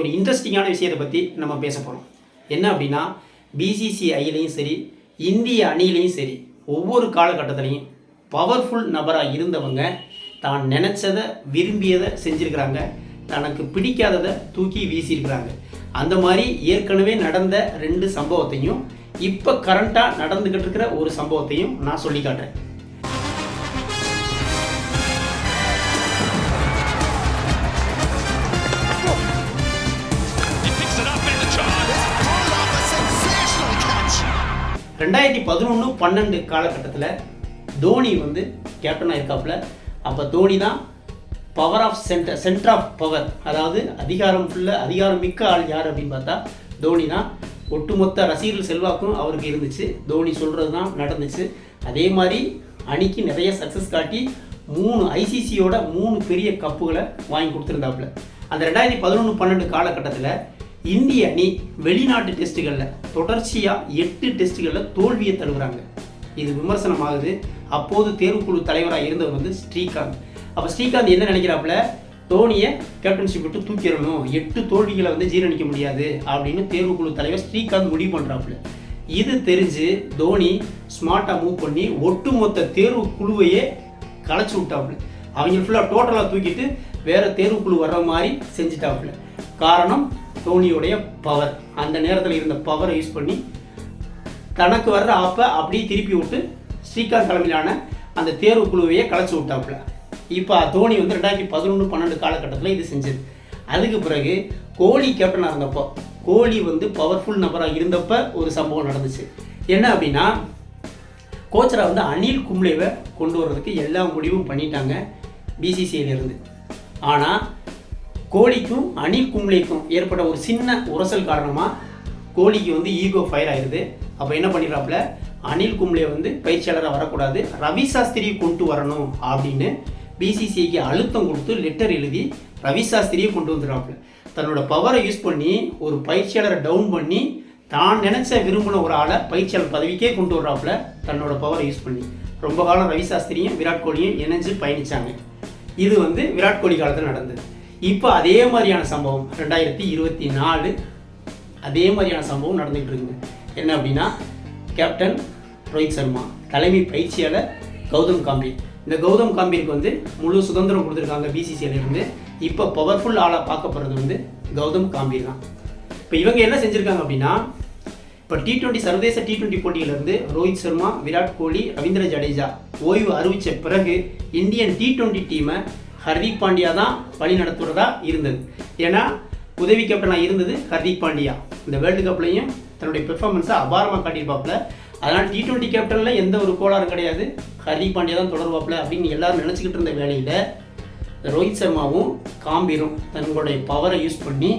ஒரு இன்ட்ரெஸ்டிங்கான விஷயத்தை பற்றி நம்ம பேச போகிறோம் என்ன அப்படின்னா பிசிசிஐலையும் சரி இந்திய அணியிலையும் சரி ஒவ்வொரு காலகட்டத்திலையும் பவர்ஃபுல் நபராக இருந்தவங்க தான் நினச்சதை விரும்பியதை செஞ்சுருக்கிறாங்க. தனக்கு பிடிக்காததை தூக்கி வீசியிருக்கிறாங்க. அந்த மாதிரி ஏற்கனவே நடந்த ரெண்டு சம்பவத்தையும் இப்போ கரண்ட்டாக நடந்துக்கிட்டு இருக்கிற ஒரு சம்பவத்தையும் நான் சொல்லி காட்டுறேன். ரெண்டாயிரத்தி பதினொன்று பன்னெண்டு காலகட்டத்தில் தோனி வந்து கேப்டனாக இருக்காப்புல அப்போ தோனி தான் power of centre centre of power அதாவது அதிகாரம் ஃபுல்லாக அதிகாரம் மிக்க ஆள் யார் அப்படின்னு பார்த்தா தோனி தான். ஒட்டுமொத்த ரசிகர்கள் செல்வாக்கும் அவருக்கு இருந்துச்சு. தோனி சொல்கிறது தான் நடந்துச்சு. அதே மாதிரி அணிக்கு நிறைய சக்ஸஸ் காட்டி மூணு ஐசிசியோட மூணு பெரிய கப்புகளை வாங்கி கொடுத்துருந்தாப்புல. அந்த ரெண்டாயிரத்தி பதினொன்று பன்னெண்டு காலகட்டத்தில் இந்திய அணி வெளிநாட்டு டெஸ்ட்டுகளில் தொடர்ச்சியாக எட்டு டெஸ்ட்டுகளில் தோல்வியை தழுவுறாங்க. இது விமர்சனமாகுது. அப்போது தேர்வுக்குழு தலைவராக இருந்தவர் வந்து ஸ்ரீகாந்த். அப்போ ஸ்ரீகாந்த் என்ன நினைக்கிறாப்புல? தோனியை கேப்டன்ஷிப் விட்டு தூக்கிடணும். எட்டு தோல்விகளை வந்து ஜீரணிக்க முடியாது அப்படின்னு தேர்வுக்குழு தலைவர் ஸ்ரீகாந்த் முடிவு பண்ணுறாப்புல இது தெரிஞ்சு தோனி ஸ்மார்ட்டாக மூவ் பண்ணி ஒட்டுமொத்த தேர்வு குழுவையே களைச்சி விட்டாப்புல. அவங்க ஃபுல்லாக டோட்டலாக தூக்கிட்டு வேற தேர்வுக்குழு வர்ற மாதிரி செஞ்சுட்டாப்புல. காரணம் தோனியோடைய பவர் அந்த நேரத்தில் இருந்த பவரை யூஸ் பண்ணி தனக்கு வர்ற ஆப்பை அப்படியே திருப்பி விட்டு ஸ்ரீகாந்த் தலைமையிலான அந்த தேர்வு குழுவையே கலைச்சி விட்டாப்புல. இப்போ தோனி வந்து ரெண்டாயிரத்தி பதினொன்று பன்னெண்டு காலகட்டத்தில் இது செஞ்சது. அதுக்கு பிறகு கோலி கேப்டனாக இருந்தப்போ கோலி வந்து பவர்ஃபுல் நபராக இருந்தப்ப ஒரு சம்பவம் நடந்துச்சு. என்ன அப்படின்னா கோச்சரை வந்து அனில் கும்ளேவை கொண்டு வர்றதுக்கு எல்லா முடிவும் பண்ணிட்டாங்க பிசிசிஐலேருந்து இருந்து. ஆனால் கோழிக்கும் அனில் கும்ளேக்கும் ஏற்பட்ட ஒரு சின்ன உரசல் காரணமாக கோழிக்கு வந்து ஈகோ ஃபயர் ஆயிடுது அப்போ என்ன பண்ணிடுறாப்புல? அனில் கும்ளே வந்து பயிற்சியாளராக வரக்கூடாது. ரவி சாஸ்திரியை கொண்டு வரணும் அப்படின்னு பிசிசிஐக்கு அழுத்தம் கொடுத்து லெட்டர் எழுதி ரவி சாஸ்திரியை கொண்டு வந்துடுறாப்புல. தன்னோட பவரை யூஸ் பண்ணி ஒரு பயிற்சியாளரை டவுன் பண்ணி தான் நினச்ச விரும்பின ஒரு ஆளை பயிற்சியாளர் பதவிக்கே கொண்டு வர்றாப்புல தன்னோட பவரை யூஸ் பண்ணி. ரொம்ப காலம் ரவி சாஸ்திரியும் விராட் கோலியும் இணைஞ்சு பயணிச்சாங்க. இது வந்து விராட் கோலி காலத்தில் நடந்தது. இப்போ அதே மாதிரியான சம்பவம் ரெண்டாயிரத்தி இருபத்தி நாலு அதே மாதிரியான சம்பவம் நடந்துகிட்டு இருக்குங்க என்ன அப்படின்னா கேப்டன் ரோஹித் சர்மா தலைமை பயிற்சியாளர் கௌதம் காம்பீர். இந்த கௌதம் காம்பீருக்கு வந்து முழு சுதந்திரம் கொடுத்துருக்காங்க பிசிசியிலேருந்து இப்போ பவர்ஃபுல் ஆளாக பார்க்கப்படுறது வந்து கௌதம் காம்பீர் தான். இப்போ இவங்க என்ன செஞ்சுருக்காங்க அப்படின்னா இப்போ டி டுவெண்ட்டி சர்வதேச டி டுவெண்ட்டி போட்டியிலேருந்து ரோஹித் சர்மா விராட் கோலி ரவீந்திர ஜடேஜா ஓய்வு அறிவித்த பிறகு இந்தியன் டி டுவெண்ட்டி டீமை ஹர்திக் பாண்டியா தான் வழி நடத்துகிறதா இருந்தது. ஏன்னா உதவி கேப்டனாக இருந்தது ஹர்திக் பாண்டியா. இந்த வேர்ல்டு கப்லையும் தன்னுடைய பெர்ஃபார்மன்ஸை அபாரமாக காட்டியிருப்பாப்புல அதனால் டி ட்வெண்ட்டி கேப்டனில் எந்த ஒரு கோளாறும் கிடையாது. ஹர்திக் பாண்டியா தான் தொடர்வாப்பில் அப்படின்னு எல்லாரும் நினச்சிக்கிட்டு இருந்த வேலையில் ரோஹித் சர்மாவும் காம்பீரும் தங்களுடைய பவரை யூஸ் பண்ணி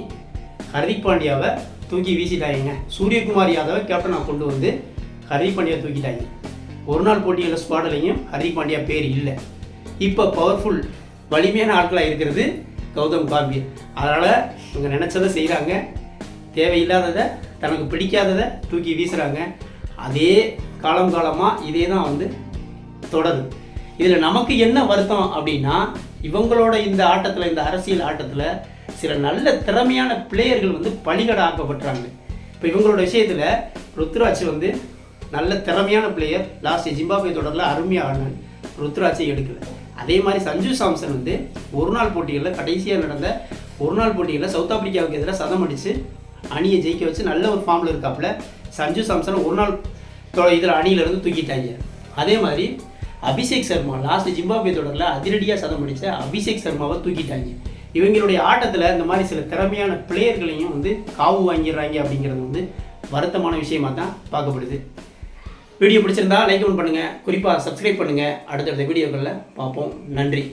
ஹர்திக் பாண்டியாவை தூக்கி வீசிட்டாங்க சூரியகுமார் யாதவை கேப்டனாக கொண்டு வந்து ஹர்திக் பாண்டியா தூக்கிட்டாங்க ஒரு நாள் போட்டியில் ஸ்குவாட்லையும் ஹர்திக் பாண்டியா பேர் இல்லை. இப்போ பவர்ஃபுல் வலிமையான ஆட்களாக இருக்கிறது கௌதம் காம்பீர். அதனால் இவங்க நினச்சதை செய்கிறாங்க தேவையில்லாததை தனக்கு பிடிக்காததை தூக்கி வீசுகிறாங்க அதே காலம் காலமாக இதே தான் வந்து தொடருது. இதில் நமக்கு என்ன வருத்தம் அப்படின்னா இவங்களோட இந்த ஆட்டத்தில் இந்த அரசியல் ஆட்டத்தில் சில நல்ல திறமையான பிளேயர்கள் வந்து பலிகட ஆக்கப்பட்டுறாங்க. இப்போ இவங்களோட விஷயத்தில் ருத்ராஜ் வந்து நல்ல திறமையான பிளேயர். லாஸ்ட் ஜிம்பாபே தொடரில் அருமையாக ஆடினாங்க ருத்ராட்சை எடுக்கல. அதே மாதிரி சஞ்சு சாம்சன் வந்து ஒரு நாள் போட்டிகளில் கடைசியாக நடந்த ஒரு நாள் போட்டிகளில் சவுத் ஆப்பிரிக்காவுக்கு எதிராக சதம் அடித்து அணியை ஜெயிக்க வச்சு நல்ல ஒரு ஃபார்மில் இருக்காப்புல. சஞ்சு சாம்சன் ஒரு நாள் இதில் அணியிலேருந்து தூக்கிட்டாங்க. அதே மாதிரி அபிஷேக் சர்மா லாஸ்ட் ஜிம்பாபே தொடரில் அதிரடியாக சதம் அடித்த அபிஷேக் சர்மாவை தூக்கிட்டாங்க. இவங்களுடைய ஆட்டத்தில் இந்த மாதிரி சில திறமையான பிளேயர்களையும் வந்து காவு வாங்கிடுறாங்க அப்படிங்கிறது வந்து வருத்தமான விஷயமாக தான் பார்க்கப்படுது. வீடியோ பிடிச்சிருந்தா லைக் பண்ணுங்கள் குறிப்பாக சப்ஸ்கிரைப் பண்ணுங்கள் அடுத்தடுத்த வீடியோக்களில் பார்ப்போம். நன்றி.